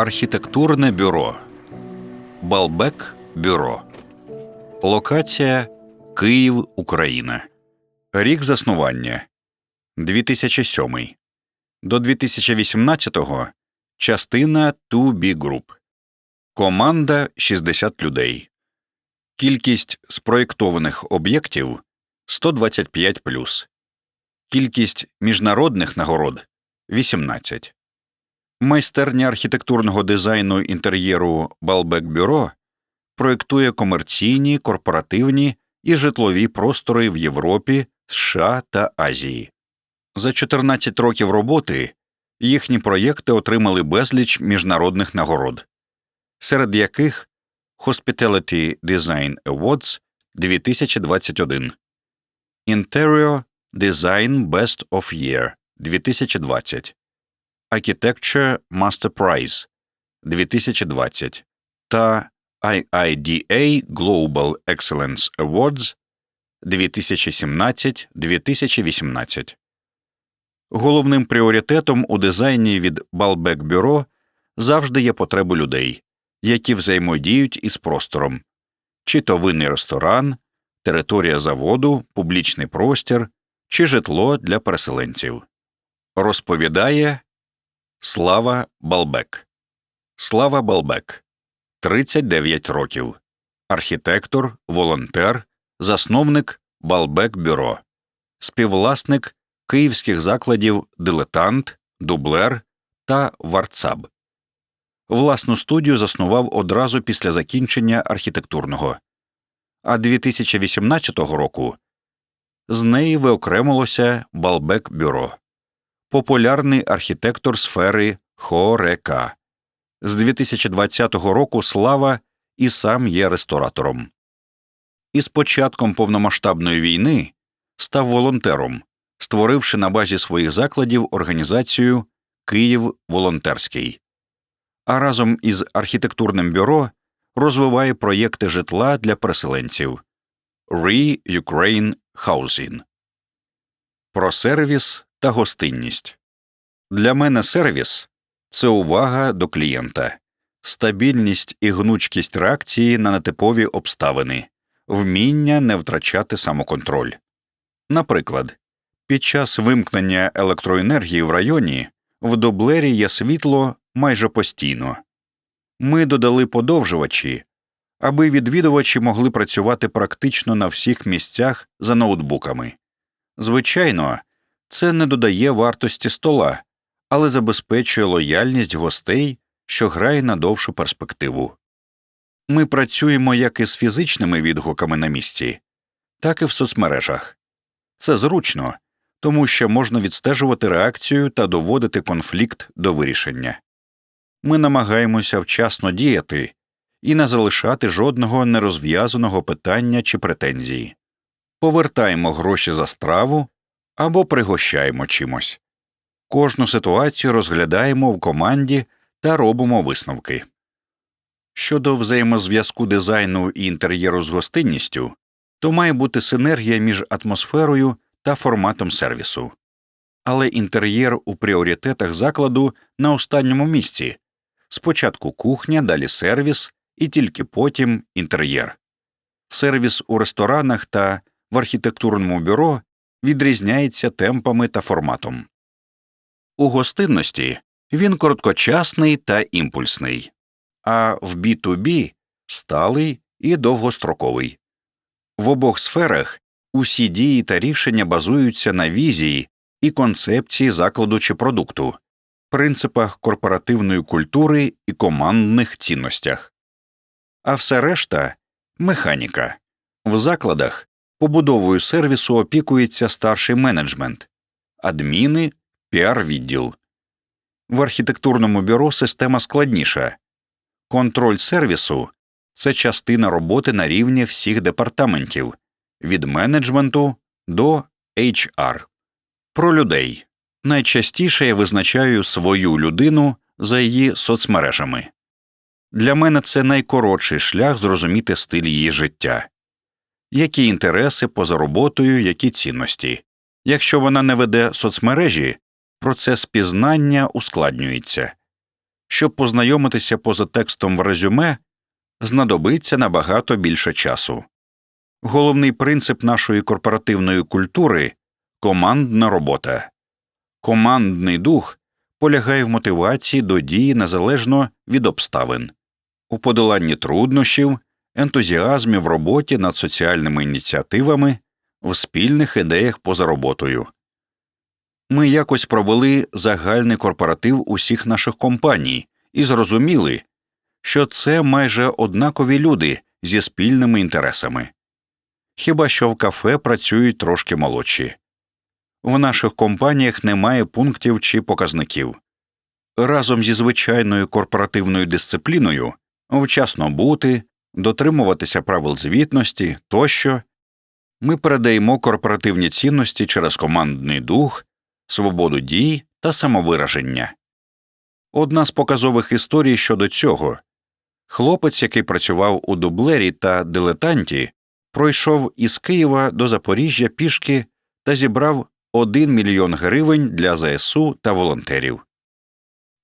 Архітектурне бюро Балбек Бюро Локація Київ, Україна. Рік заснування 2007 до 2018-го частина 2B Group. Команда 60 людей. Кількість спроєктованих об'єктів 125 Кількість міжнародних нагород 18. Майстерня архітектурного дизайну інтер'єру Балбек Бюро проєктує комерційні, корпоративні і житлові простори в Європі, США та Азії. За 14 років роботи їхні проєкти отримали безліч міжнародних нагород, серед яких Hospitality Design Awards 2021, Interior Design Best of Year 2020, Architecture Master Prize 2020 та IIDA Global Excellence Awards 2017-2018. Головним пріоритетом у дизайні від Balbec Bureau завжди є потреби людей, які взаємодіють із простором, чи то винний ресторан, територія заводу, публічний простір, чи житло для переселенців. Розповідає Слава Балбек. Слава Балбек. 39 років. Архітектор, волонтер, засновник Балбек Бюро, співвласник київських закладів Дилетант, Дублер та Варцаб. Власну студію заснував одразу після закінчення архітектурного, а 2018 року з неї виокремилося Балбек Бюро, популярний архітектор сфери Хорека. З 2020 року Слава і сам є ресторатором. Із початком повномасштабної війни став волонтером, створивши на базі своїх закладів організацію Київ Волонтерський, а разом із архітектурним бюро розвиває проєкти житла для переселенців Re-Ukraine Housing. Про сервіс та гостинність. Для мене сервіс це увага до клієнта, стабільність і гнучкість реакції на нетипові обставини, вміння не втрачати самоконтроль. Наприклад, під час вимкнення електроенергії в районі в дублері є світло майже постійно. Ми додали подовжувачі, аби відвідувачі могли працювати практично на всіх місцях за ноутбуками. Звичайно, це не додає вартості стола, але забезпечує лояльність гостей, що грає на довшу перспективу. Ми працюємо як із фізичними відгуками на місці, так і в соцмережах. Це зручно, тому що можна відстежувати реакцію та доводити конфлікт до вирішення. Ми намагаємося вчасно діяти і не залишати жодного нерозв'язаного питання чи претензії, повертаємо гроші за страву або пригощаємо чимось. Кожну ситуацію розглядаємо в команді та робимо висновки. Щодо взаємозв'язку дизайну і інтер'єру з гостинністю, то має бути синергія між атмосферою та форматом сервісу. Але інтер'єр у пріоритетах закладу на останньому місці спочатку кухня, далі сервіс і тільки потім інтер'єр. Сервіс у ресторанах та в архітектурному бюро відрізняється темпами та форматом. У гостинності він короткочасний та імпульсний, а в B2B сталий і довгостроковий. В обох сферах усі дії та рішення базуються на візії і концепції закладу чи продукту, принципах корпоративної культури і командних цінностях. А все решта механіка. В закладах побудовою сервісу опікується старший менеджмент, адміни, піар відділ. В архітектурному бюро система складніша. Контроль сервісу це частина роботи на рівні всіх департаментів від менеджменту до HR. Про людей найчастіше я визначаю свою людину за її соцмережами. Для мене це найкоротший шлях зрозуміти стиль її життя, які інтереси поза роботою, які цінності. Якщо вона не веде соцмережі, процес пізнання ускладнюється. щоб познайомитися поза текстом в резюме, знадобиться набагато більше часу. Головний принцип нашої корпоративної культури командна робота. Командний дух полягає в мотивації до дії незалежно від обставин, у подоланні труднощів, ентузіазмі в роботі над соціальними ініціативами, в спільних ідеях поза роботою. Ми якось провели загальний корпоратив усіх наших компаній і зрозуміли, що це майже однакові люди зі спільними інтересами. Хіба що в кафе працюють трошки молодші. В наших компаніях немає пунктів чи показників. Разом зі звичайною корпоративною дисципліною вчасно бути, дотримуватися правил звітності тощо ми передаємо корпоративні цінності через командний дух, свободу дій та самовираження. Одна з показових історій щодо цього хлопець, який працював у дублері та дилетанті, пройшов із Києва до Запоріжжя пішки та зібрав 1 мільйон гривень для ЗСУ та волонтерів.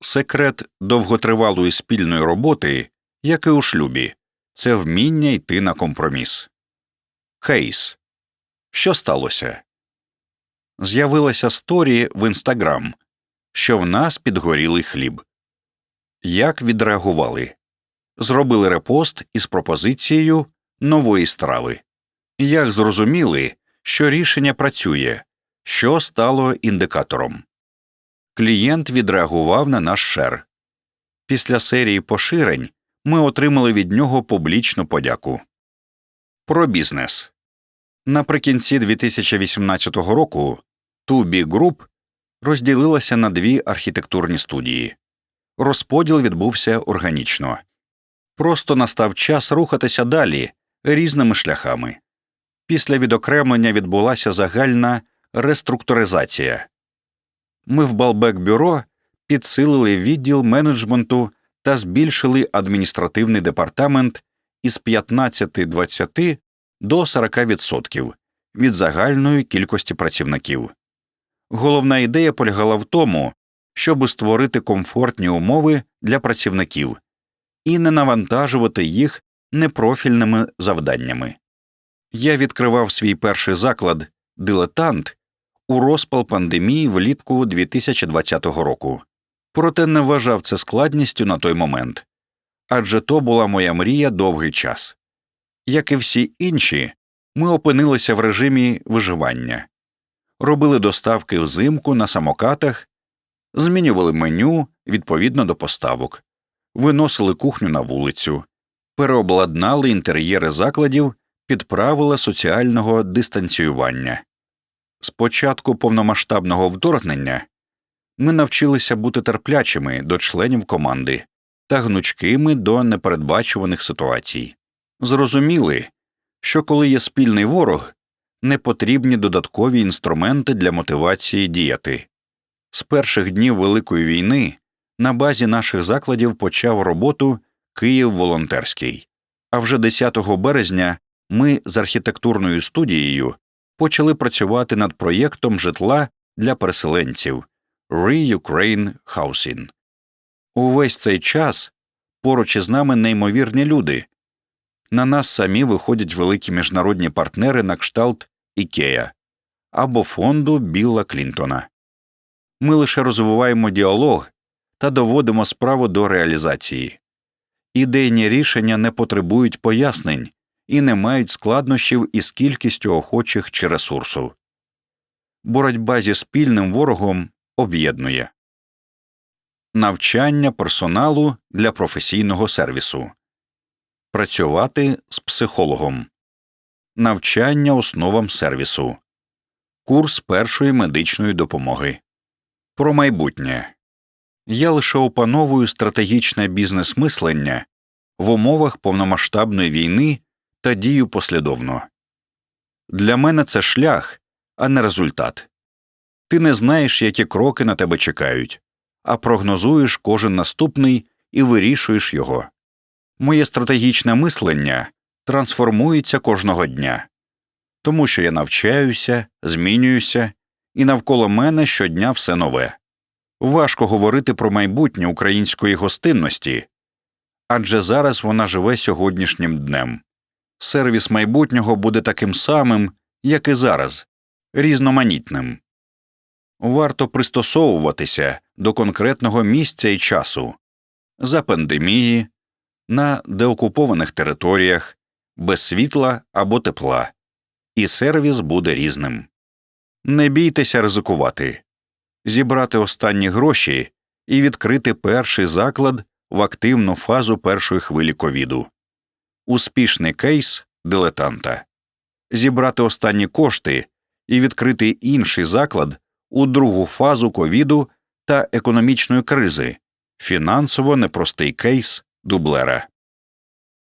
Секрет довготривалої спільної роботи, як і у шлюбі, це вміння йти на компроміс. Хейс. Що сталося? З'явилася сторі в інстаграм, що в нас підгорілий хліб. Як відреагували? Зробили репост із пропозицією нової страви. Як зрозуміли, що рішення працює, що стало індикатором. Клієнт відреагував на наш шер. Після серії поширень ми отримали від нього публічну подяку. Про бізнес наприкінці 2018 року Тубі Груп розділилася на дві архітектурні студії. Розподіл відбувся органічно. Просто настав час рухатися далі різними шляхами. Після відокремлення відбулася загальна реструктуризація. Ми в Балбек бюро підсилили відділ менеджменту та збільшили адміністративний департамент із 15-20 до 40% від загальної кількості працівників. Головна ідея полягала в тому, щоб створити комфортні умови для працівників і не навантажувати їх непрофільними завданнями. Я відкривав свій перший заклад дилетант у розпал пандемії влітку 2020 року, проте не вважав це складністю на той момент адже то була моя мрія довгий час. Як і всі інші, ми опинилися в режимі виживання, робили доставки взимку на самокатах, змінювали меню відповідно до поставок, виносили кухню на вулицю, переобладнали інтер'єри закладів під правила соціального дистанціювання. З початку повномасштабного вторгнення ми навчилися бути терплячими до членів команди та гнучкими до непередбачуваних ситуацій. Зрозуміли, що коли є спільний ворог, не потрібні додаткові інструменти для мотивації діяти. З перших днів Великої війни на базі наших закладів почав роботу Київ волонтерський, а вже 10 березня ми з архітектурною студією почали працювати над проєктом житла для переселенців Re-Ukraine Housing. Увесь цей час поруч із нами неймовірні люди. На нас самі виходять великі міжнародні партнери на кшталт Ікея або фонду Білла Клінтона. Ми лише розвиваємо діалог та доводимо справу до реалізації. Ідейні рішення не потребують пояснень і не мають складнощів із кількістю охочих чи ресурсу. Боротьба зі спільним ворогом об'єднує навчання персоналу для професійного сервісу, працювати з психологом, навчання основам сервісу, курс першої медичної допомоги. Про майбутнє я лише опановую стратегічне бізнес мислення в умовах повномасштабної війни та дію послідовно. Для мене це шлях, а не результат. Ти не знаєш, які кроки на тебе чекають, а прогнозуєш кожен наступний і вирішуєш його. Моє стратегічне мислення трансформується кожного дня, тому що я навчаюся, змінююся, і навколо мене щодня все нове. Важко говорити про майбутнє української гостинності, адже зараз вона живе сьогоднішнім днем. Сервіс майбутнього буде таким самим, як і зараз, різноманітним. Варто пристосовуватися до конкретного місця і часу за пандемії, на деокупованих територіях, без світла або тепла, і сервіс буде різним. Не бійтеся ризикувати, зібрати останні гроші і відкрити перший заклад в активну фазу першої хвилі ковіду. Успішний кейс дилетанта, зібрати останні кошти і відкрити інший заклад у другу фазу ковіду та економічної кризи, фінансово непростий кейс дублера.